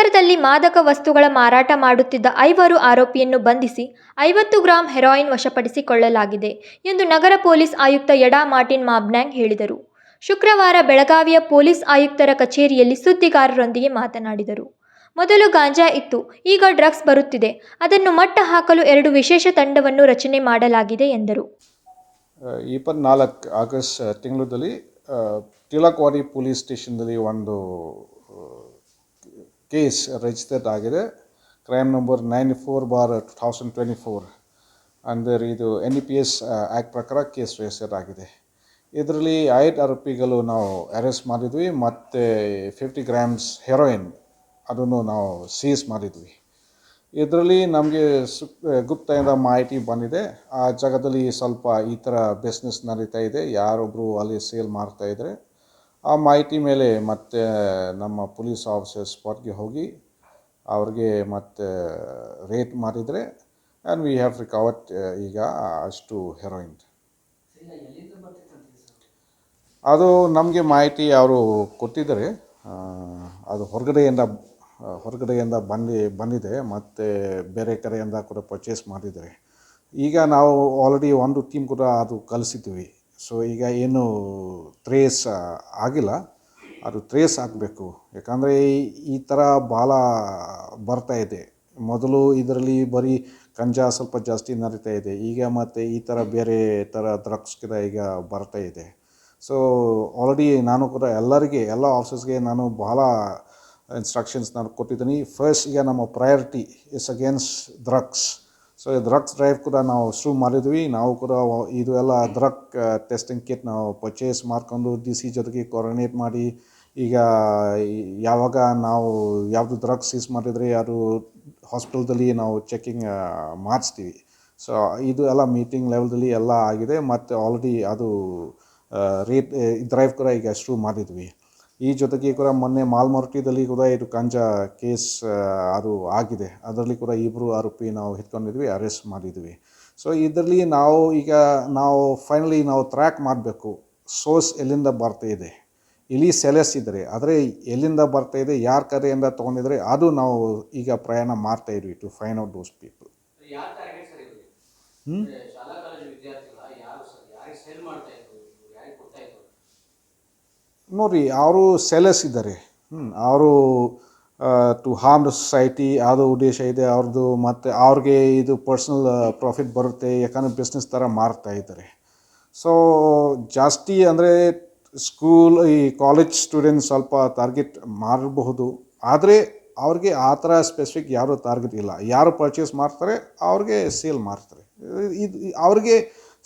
ನಗರದಲ್ಲಿ ಮಾದಕ ವಸ್ತುಗಳ ಮಾರಾಟ ಮಾಡುತ್ತಿದ್ದ ಐವರು ಆರೋಪಿಯನ್ನು ಬಂಧಿಸಿ ಐವತ್ತು ಗ್ರಾಂ ಹೆರಾಯಿನ್ ವಶಪಡಿಸಿಕೊಳ್ಳಲಾಗಿದೆ ಎಂದು ನಗರ ಪೊಲೀಸ್ ಆಯುಕ್ತ ಯಡಾ ಮಾರ್ಟಿನ್ ಮಾಬ್ನ್ಯಾಂಗ್ ಹೇಳಿದರು. ಶುಕ್ರವಾರ ಬೆಳಗಾವಿಯ ಪೊಲೀಸ್ ಆಯುಕ್ತರ ಕಚೇರಿಯಲ್ಲಿ ಸುದ್ದಿಗಾರರೊಂದಿಗೆ ಮಾತನಾಡಿದರು. ಮೊದಲು ಗಾಂಜಾ ಇತ್ತು, ಈಗ ಡ್ರಗ್ಸ್ ಬರುತ್ತಿದೆ. ಅದನ್ನು ಮಟ್ಟ ಹಾಕಲು ಎರಡು ವಿಶೇಷ ತಂಡವನ್ನು ರಚನೆ ಮಾಡಲಾಗಿದೆ ಎಂದರು. ಇಪ್ಪತ್ನಾಲ್ಕು ಆಗಸ್ಟ್ ತಿಂಗಳಲ್ಲಿ ತಿಲಕ್ವಾಡಿ ಪೊಲೀಸ್ ಸ್ಟೇಷನ್ದಲ್ಲಿ ಒಂದು ಕೇಸ್ ರಿಜಿಸ್ಟರ್ಡ್ ಆಗಿದೆ. Crime number nine four bar two twenty four ಅಂದರೆ ಇದು N E P S act ಪ್ರಕಾರ ಕೇಸ್ ರಿಜಿಸ್ಟರ್ ಆಗಿದೆ. ಇದರಲ್ಲಿ ಐದು ಆರೋಪಿಗಳು ನಾವು ಅರೆಸ್ಟ್ ಮಾಡಿದ್ವಿ, ಮತ್ತು ಫಿಫ್ಟಿ ಗ್ರಾಮ್ಸ್ ಹೆರೋಯಿನ್ ಅದನ್ನು ನಾವು ಸೀಸ್ ಮಾಡಿದ್ವಿ. ಇದರಲ್ಲಿ ನಮಗೆ ಸು ಗುಪ್ತದಿಂದ ಮಾಹಿತಿ ಬಂದಿದೆ. ಆ ಜಾಗದಲ್ಲಿ ಸ್ವಲ್ಪ ಈ ಥರ ಬಿಸ್ನೆಸ್ ನಡೀತಾ ಇದೆ. ಯಾರೊಬ್ಬರು ಅಲ್ಲಿ ಸೇಲ್ ಮಾಡ್ತಾಯಿದ್ರೆ ಆ ಮಾಹಿತಿ ಮೇಲೆ ಮತ್ತೆ ನಮ್ಮ ಪೊಲೀಸ್ ಆಫೀಸರ್ ಸ್ಪಾಟ್ಗೆ ಹೋಗಿ ಅವ್ರಿಗೆ ಮತ್ತೆ ರೇಟ್ ಮಾಡಿದರೆ ಆ್ಯಂಡ್ ವಿ ಹ್ಯಾವ್ ರಿಕವರ್ಡ್ ಈಗ ಅಷ್ಟು ಹೆರೋಯಿನ್ ಅದು ನಮಗೆ ಮಾಹಿತಿ ಅವರು ಕೊಟ್ಟಿದ್ದಾರೆ ಅದು ಹೊರಗಡೆಯಿಂದ ಹೊರಗಡೆಯಿಂದ ಬಂದು, ಬಂದಿದೆ, ಮತ್ತು ಬೇರೆ ಕಡೆಯಿಂದ ಕೂಡ ಪರ್ಚೇಸ್ ಮಾಡಿದ್ದಾರೆ. ಈಗ ನಾವು ಆಲ್ರೆಡಿ ಒಂದು ಟೀಮ್ ಕೂಡ ಅದು ಕಳಿಸಿದ್ವಿ ಸೊ ಈಗ ಏನು ಟ್ರೇಸ್ ಆಗಿಲ್ಲ, ಅದು ಟ್ರೇಸ್ ಆಗಬೇಕು. ಯಾಕಂದರೆ ಈ ಥರ ಭಾಳ ಬರ್ತಾ ಇದೆ. ಮೊದಲು ಇದರಲ್ಲಿ ಬರೀ ಗಂಜಾ ಸ್ವಲ್ಪ ಜಾಸ್ತಿ ನರಿತಾ ಇದೆ. ಈಗ ಮತ್ತು ಈ ಥರ ಬೇರೆ ಥರ ಡ್ರಗ್ಸ್ ಕೂಡ ಈಗ ಬರ್ತಾ ಇದೆ. ಸೊ ಆಲ್ರೆಡಿ ನಾನು ಕೂಡ ಎಲ್ಲರಿಗೆ, ಎಲ್ಲ ಆಫೀಸರ್ಸ್ಗೆ ನಾನು ಭಾಳ ಇನ್ಸ್ಟ್ರಕ್ಷನ್ಸ್ ನಾನು ಕೊಟ್ಟಿದ್ದೀನಿ. ಫಸ್ಟ್ ಈಗ ನಮ್ಮ priority is against drugs so drugs drive ಕೂಡ ನಾವು ಶುರು ಮಾಡಿದ್ವಿ. ನಾವು ಕೂಡ ಇದು ಎಲ್ಲ ಡ್ರಗ್ ಟೆಸ್ಟಿಂಗ್ ಕಿಟ್ ನಾವು ಪರ್ಚೇಸ್ ಮಾಡ್ಕೊಂಡು ಡಿ ಸಿ ಜೊತೆಗೆ ಕೋಆರ್ಡಿನೇಟ್ ಮಾಡಿ, ಈಗ ಯಾವಾಗ ನಾವು ಯಾವುದು ಡ್ರಗ್ಸ್ ಯೂಸ್ ಮಾಡಿದರೆ ಅದು ಹಾಸ್ಪಿಟಲ್ದಲ್ಲಿ ನಾವು ಚೆಕಿಂಗ್ ಮಾಡಿಸ್ತೀವಿ. ಸೊ ಇದು ಎಲ್ಲ ಮೀಟಿಂಗ್ ಲೆವೆಲ್ದಲ್ಲಿ ಎಲ್ಲ ಆಗಿದೆ. ಮತ್ತು ಆಲ್ರೆಡಿ ಅದು ರೇಟ್ ಡ್ರೈವ್ ಕೂಡ ಈಗ ಶುರು ಮಾಡಿದ್ವಿ. ಈ ಜೊತೆಗೆ ಕೂಡ ಮೊನ್ನೆ ಮಾಲ್ಮೊರಟಿದಲ್ಲಿ ಕೂಡ ಇದು ಕಂಜಾ ಕೇಸ್ ಅದು ಆಗಿದೆ. ಅದರಲ್ಲಿ ಕೂಡ ಇಬ್ಬರು ಆರೋಪಿ ನಾವು ಹಿಡ್ಕೊಂಡಿದ್ವಿ ಅರೆಸ್ಟ್ ಮಾಡಿದ್ವಿ. ಸೊ ಇದರಲ್ಲಿ ನಾವು ಈಗ ನಾವು ಫೈನಲಿ ನಾವು ಟ್ರ್ಯಾಕ್ ಮಾಡಬೇಕು. ಸೋರ್ಸ್ ಎಲ್ಲಿಂದ ಬರ್ತಾ ಇದೆ? ಇಲ್ಲಿ ಸೆಲೆಸ್ ಇದ್ದರೆ ಆದರೆ ಎಲ್ಲಿಂದ ಬರ್ತಾ ಇದೆ ಯಾರ ಕರೆಯಿಂದ ತೊಗೊಂಡಿದ್ರೆ ಅದು ನಾವು ಈಗ ಪ್ರಯಾಣ ಮಾಡ್ತಾ ಇದ್ವಿ to find out those people ಯಾರು ಟಾರ್ಗೆಟ್ ಸರ್ ಇವ್ರಿಗೆ ಅಂದ್ರೆ ಶಾಲಾ ಕಾಲೇಜು ವಿದ್ಯಾರ್ಥಿಗಳ ಯಾರು ಸರ್ ಯಾರಿಗೆ ಸೇಲ್ ಮಾಡ್ತಾ ಇದ್ರು ಇವ್ರು? ಯಾರಿಗೆ ಕೊಡ್ತಾ ಇದ್ರು ನೋಡಿರಿ ಅವರು ಸೆಲೆಸ್ ಇದ್ದಾರೆ. ಹ್ಞೂ ಅವರು ಟು ಹಾರ್ಮ್ ದ ಸೊಸೈಟಿ ಯಾವುದೋ ಉದ್ದೇಶ ಇದೆ, ಅವ್ರದ್ದು ಮತ್ತು ಅವ್ರಿಗೆ ಇದು ಪರ್ಸ್ನಲ್ ಪ್ರಾಫಿಟ್ ಬರುತ್ತೆ, ಯಾಕಂದರೆ ಬಿಸ್ನೆಸ್ ಥರ ಮಾರ್ತಾ ಇದ್ದಾರೆ. ಸೊ ಜಾಸ್ತಿ ಅಂದರೆ ಸ್ಕೂಲ್ ಈ ಕಾಲೇಜ್ ಸ್ಟೂಡೆಂಟ್ಸ್ ಸ್ವಲ್ಪ ಟಾರ್ಗೆಟ್ ಮಾಡಬಹುದು ಆದರೆ, ಅವ್ರಿಗೆ ಆ ಥರ ಸ್ಪೆಸಿಫಿಕ್ ಯಾರು ಟಾರ್ಗೆಟ್ ಇಲ್ಲ. ಯಾರು ಪರ್ಚೇಸ್ ಮಾಡ್ತಾರೆ, ಅವ್ರಿಗೆ ಸೇಲ್ ಮಾಡ್ತಾರೆ. ಇದು ಅವ್ರಿಗೆ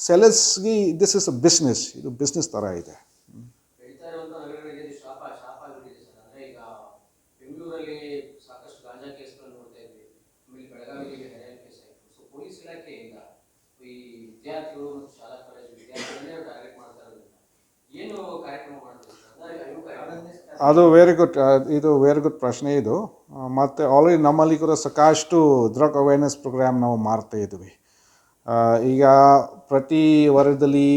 ಸೆಲೆಸ್ಗೆ ದಿಸ್ ಇಸ್ ಅ ಬಿಸ್ನೆಸ್ ಇದು ಬಿಸ್ನೆಸ್ ಥರ ಇದೆ ಬೆಳೀತಾ ಇರುವಂತ ನಗರಗಳಿಗೆ ಇದು ಶಾಪ ಶಾಪ ಆಗಿಬಿಟ್ಟಿದೆ ಸರ್ ಅಂದ್ರೆ ಈಗ ಬೆಂಗಳೂರಲ್ಲಿ ಸಾಕಷ್ಟು ಗಾಂಜಾ ಕೇಸ್ಗಳನ್ನು ನೋಡ್ತಾ ಇದ್ವಿ ಆಮೇಲೆ ಬೆಳಗಾವಿಯಲ್ಲಿ ಹೆರಾಯಿನ್ ಕೇಸ್ ಆಯಿತು ಸೊ ಪೊಲೀಸ್ ಇಲಾಖೆ ಈಗ ಈ ವಿದ್ಯಾರ್ಥಿಗಳು ಮತ್ತು ಶಾಲಾ ಕಾಲೇಜು ವಿದ್ಯಾರ್ಥಿಗಳನ್ನೇ ಏನು ಕಾರ್ಯಕ್ರಮ ಮಾಡಬೇಕು ಅದು ವೆರಿ ಗುಡ್ ಇದು ವೆರಿ ಗುಡ್ ಪ್ರಶ್ನೆ ಇದು. ಮತ್ತು ಆಲ್ರೆಡಿ ನಮ್ಮಲ್ಲಿ ಕೂಡ ಸಾಕಷ್ಟು ಡ್ರಗ್ ಅವೇರ್ನೆಸ್ ಪ್ರೋಗ್ರಾಮ್ ನಾವು ಮಾಡ್ತಾ ಇದ್ವಿ. ಈಗ ಪ್ರತಿ ವಾರದಲ್ಲಿ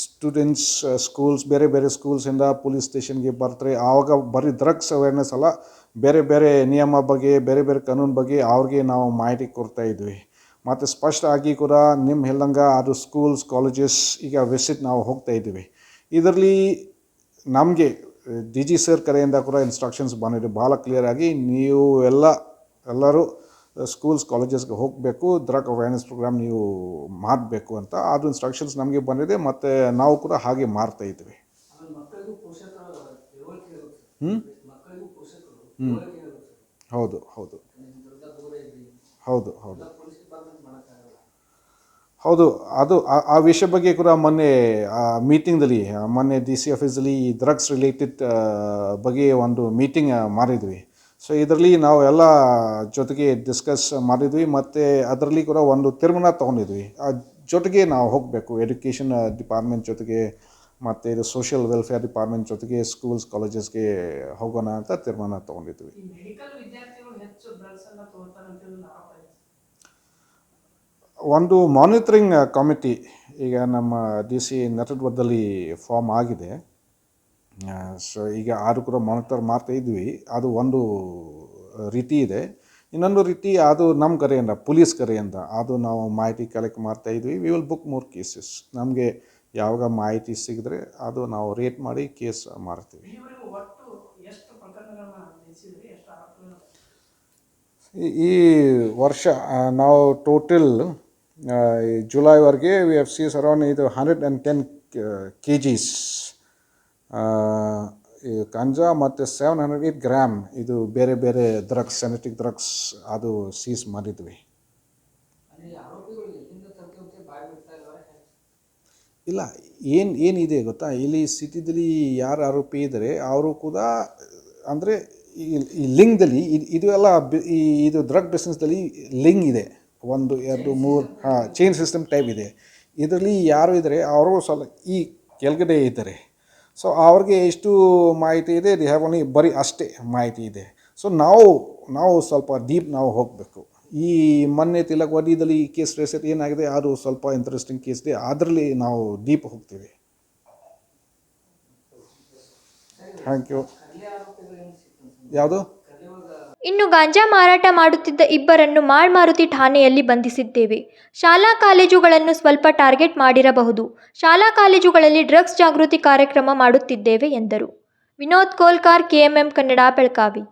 ಸ್ಟೂಡೆಂಟ್ಸ್ ಸ್ಕೂಲ್ಸ್ ಬೇರೆ ಬೇರೆ ಸ್ಕೂಲ್ಸಿಂದ ಪೊಲೀಸ್ ಸ್ಟೇಷನ್ಗೆ ಬರ್ತಾರೆ. ಆವಾಗ ಬರೀ ಡ್ರಗ್ಸ್ ಅವೇರ್ನೆಸ್ ಅಲ್ಲ, ಬೇರೆ ಬೇರೆ ನಿಯಮ ಬಗ್ಗೆ, ಬೇರೆ ಬೇರೆ ಕಾನೂನು ಬಗ್ಗೆ ಅವ್ರಿಗೆ ನಾವು ಮಾಹಿತಿ ಕೊಡ್ತಾ ಇದ್ವಿ. ಮತ್ತು ಸ್ಪಷ್ಟ ಆಗಿ ಕೂಡ ನಿಮ್ಮ ಹೇಳ್ದಂಗೆ ಅದು ಸ್ಕೂಲ್ಸ್ ಕಾಲೇಜಸ್ ಈಗ ವಿಸಿಟ್ ನಾವು ಹೋಗ್ತಾ ಇದ್ದೀವಿ. ಇದರಲ್ಲಿ ನಮಗೆ ಡಿ ಜಿ ಸರ್ ಕಡೆಯಿಂದ ಕೂಡ ಇನ್ಸ್ಟ್ರಕ್ಷನ್ಸ್ ಬಂದಿದೆ. ಭಾಳ ಕ್ಲಿಯರ್ ಆಗಿ ನೀವು ಎಲ್ಲ ಎಲ್ಲರೂ ಸ್ಕೂಲ್ಸ್ ಕಾಲೇಜಸ್ಗೆ ಹೋಗಬೇಕು. ಡ್ರಗ್ ಅವೇರ್ನೆಸ್ ಪ್ರೋಗ್ರಾಮ್ ನೀವು ಮಾಡಬೇಕು ಅಂತ ಅದು ಇನ್ಸ್ಟ್ರಕ್ಷನ್ಸ್ ನಮಗೆ ಬಂದಿದೆ. ಮತ್ತು ನಾವು ಕೂಡ ಹಾಗೆ ಮಾಡ್ತಾ ಇದ್ದೀವಿ. ಹ್ಞೂ ಹ್ಞೂ ಹೌದು ಹೌದು. ಹೌದು ಹೌದು ಎಲ್ಲ ಪೊಲೀಸ್ ಡಿಪಾರ್ಟ್ಮೆಂಟ್ ಮಾಡೋಕ್ಕಾಗಲ್ಲ ಹೌದು, ಅದು ಆ- ವಿಷಯ ಬಗ್ಗೆ ಕೂಡ ಮೊನ್ನೆ, ಆ, ಮೀಟಿಂಗ್ದಲ್ಲಿ ಮೊನ್ನೆ ಡಿ ಸಿ ಆಫೀಸಲ್ಲಿ ಡ್ರಗ್ಸ್ ರಿಲೇಟೆಡ್ ಬಗ್ಗೆ ಒಂದು ಮೀಟಿಂಗ್ ಮಾಡಿದ್ವಿ. ಸೊ, ಇದರಲ್ಲಿ ನಾವು ಎಲ್ಲ ಜೊತೆಗೆ ಡಿಸ್ಕಸ್ ಮಾಡಿದ್ವಿ, ಮತ್ತು ಅದರಲ್ಲಿ ಕೂಡ ಒಂದು ತೀರ್ಮಾನ ತೊಗೊಂಡಿದ್ವಿ. ಆ, ಜೊತೆಗೆ ನಾವು ಹೋಗಬೇಕು, ಎಜುಕೇಷನ್ ಡಿಪಾರ್ಟ್ಮೆಂಟ್ ಜೊತೆಗೆ, ಮತ್ತು ಇದು ಸೋಷಿಯಲ್ ವೆಲ್ಫೇರ್ ಡಿಪಾರ್ಟ್ಮೆಂಟ್ ಜೊತೆಗೆ ಸ್ಕೂಲ್ಸ್, ಕಾಲೇಜಸ್ಗೆ ಹೋಗೋಣ ಅಂತ ತೀರ್ಮಾನ ತೊಗೊಂಡಿದ್ವಿ ಈ ಮೆಡಿಕಲ್ ವಿದ್ಯಾರ್ಥಿಗಳು ಹೆಚ್ಚು ಡ್ರಗ್ಸ್ ಅನ್ನ ತಗೋತಾರೆ ಅಂತ ಹೇಳಿ ಆರೋಪ ಇದೆ ಒಂದು ಮಾನಿಟ್ರಿಂಗ್ ಕಮಿಟಿ ಈಗ ನಮ್ಮ ಡಿ ಸಿ ನೇತೃತ್ವದಲ್ಲಿ ಫಾರ್ಮ್ ಆಗಿದೆ. ಸೊ ಈಗ ಆರು ಕೂಡ ಮಾನಿಟರ್ ಮಾಡ್ತಾ ಇದ್ವಿ. ಅದು ಒಂದು ರೀತಿ ಇದೆ. ಇನ್ನೊಂದು ರೀತಿ ಅದು ನಮ್ಮ ಕಡೆಯಿಂದ ಪೊಲೀಸ್ ಕಡೆಯಿಂದ ಅದು ನಾವು ಮಾಹಿತಿ ಕಲೆಕ್ಟ್ ಮಾಡ್ತಾ ಇದ್ವಿ. We will book more cases ನಮಗೆ ಯಾವಾಗ ಮಾಹಿತಿ ಸಿಗಿದ್ರೆ ಅದು ನಾವು ರೇಟ್ ಮಾಡಿ ಕೇಸ್ ಮಾಡ್ತೀವಿ. ಈ ವರ್ಷ ನಾವು ಟೋಟಲ್ ಜುಲೈವರೆಗೆ ವಿ ಎಫ್ ಸೀಸ್ ಅರೌಂಡ್ ಇದು hundred and ten K Gs ganja ಮತ್ತು ಸೆವೆನ್ ಹಂಡ್ರೆಡ್ ಏಟ್ ಗ್ರಾಮ್ ಇದು ಬೇರೆ ಬೇರೆ ಡ್ರಗ್ಸ್ ಸೆನೆಟಿಕ್ ಡ್ರಗ್ಸ್ ಅದು ಸೀಸ್ ಮಾಡಿದ್ವಿ. ಇಲ್ಲ ಏನು ಏನಿದೆ ಗೊತ್ತಾ? ಇಲ್ಲಿ ಸಿಟಿದಲ್ಲಿ ಯಾರು ಆರೋಪಿ ಇದ್ದರೆ ಅವರು ಕೂಡ ಅಂದರೆ ಈ ಲಿಂಗ್ದಲ್ಲಿ ಇದು ಎಲ್ಲ ಈ ಇದು ಡ್ರಗ್ ಬಿಸ್ನೆಸ್ದಲ್ಲಿ ಲಿಂಗ್ ಇದೆ. ಒಂದು, ಎರಡು, ಮೂರು, ಹಾಂ ಚೈನ್ ಸಿಸ್ಟಮ್ ಟೈಪ್ ಇದೆ. ಇದರಲ್ಲಿ ಯಾರು ಇದ್ದರೆ ಅವರು ಸ್ವಲ್ಪ ಈ ಕೆಳಗಡೆ ಇದ್ದಾರೆ ಸೊ ಅವ್ರಿಗೆ ಎಷ್ಟು ಮಾಹಿತಿ ಇದೆ ದಿ ಹ್ಯಾವ್ ಓನ್ಲಿ ಬರೀ ಅಷ್ಟೇ ಮಾಹಿತಿ ಇದೆ. ಸೊ ನಾವು ನಾವು ಸ್ವಲ್ಪ ಡೀಪ್ ನಾವು ಹೋಗಬೇಕು. ಈ ಮೊನ್ನೆ ತಿಲಕ್ ಈ ಕೇಸ್ ರೇಸೆಟ್ ಏನಾಗಿದೆ, ಅದು ಸ್ವಲ್ಪ ಇಂಟ್ರೆಸ್ಟಿಂಗ್ ಕೇಸ್ ಇದೆ. ಅದರಲ್ಲಿ ನಾವು ಡೀಪ್ ಹೋಗ್ತೀವಿ. ಥ್ಯಾಂಕ್ ಯು ಯಾವುದು? ಇನ್ನು ಗಾಂಜಾ ಮಾರಾಟ ಮಾಡುತ್ತಿದ್ದ ಇಬ್ಬರನ್ನು ಮಾಳ್ಮಾರುತಿ ಠಾಣೆಯಲ್ಲಿ ಬಂಧಿಸಿದ್ದೇವೆ. ಶಾಲಾ ಕಾಲೇಜುಗಳನ್ನು ಸ್ವಲ್ಪ ಟಾರ್ಗೆಟ್ ಮಾಡಿರಬಹುದು. ಶಾಲಾ ಕಾಲೇಜುಗಳಲ್ಲಿ ಡ್ರಗ್ಸ್ ಜಾಗೃತಿ ಕಾರ್ಯಕ್ರಮ ಮಾಡುತ್ತಿದ್ದೇವೆ ಎಂದರು. ವಿನೋದ್ ಕೋಲ್ಕಾರ್, ಕೆಎಂಎಂ ಕನ್ನಡ, ಬೆಳಗಾವಿ.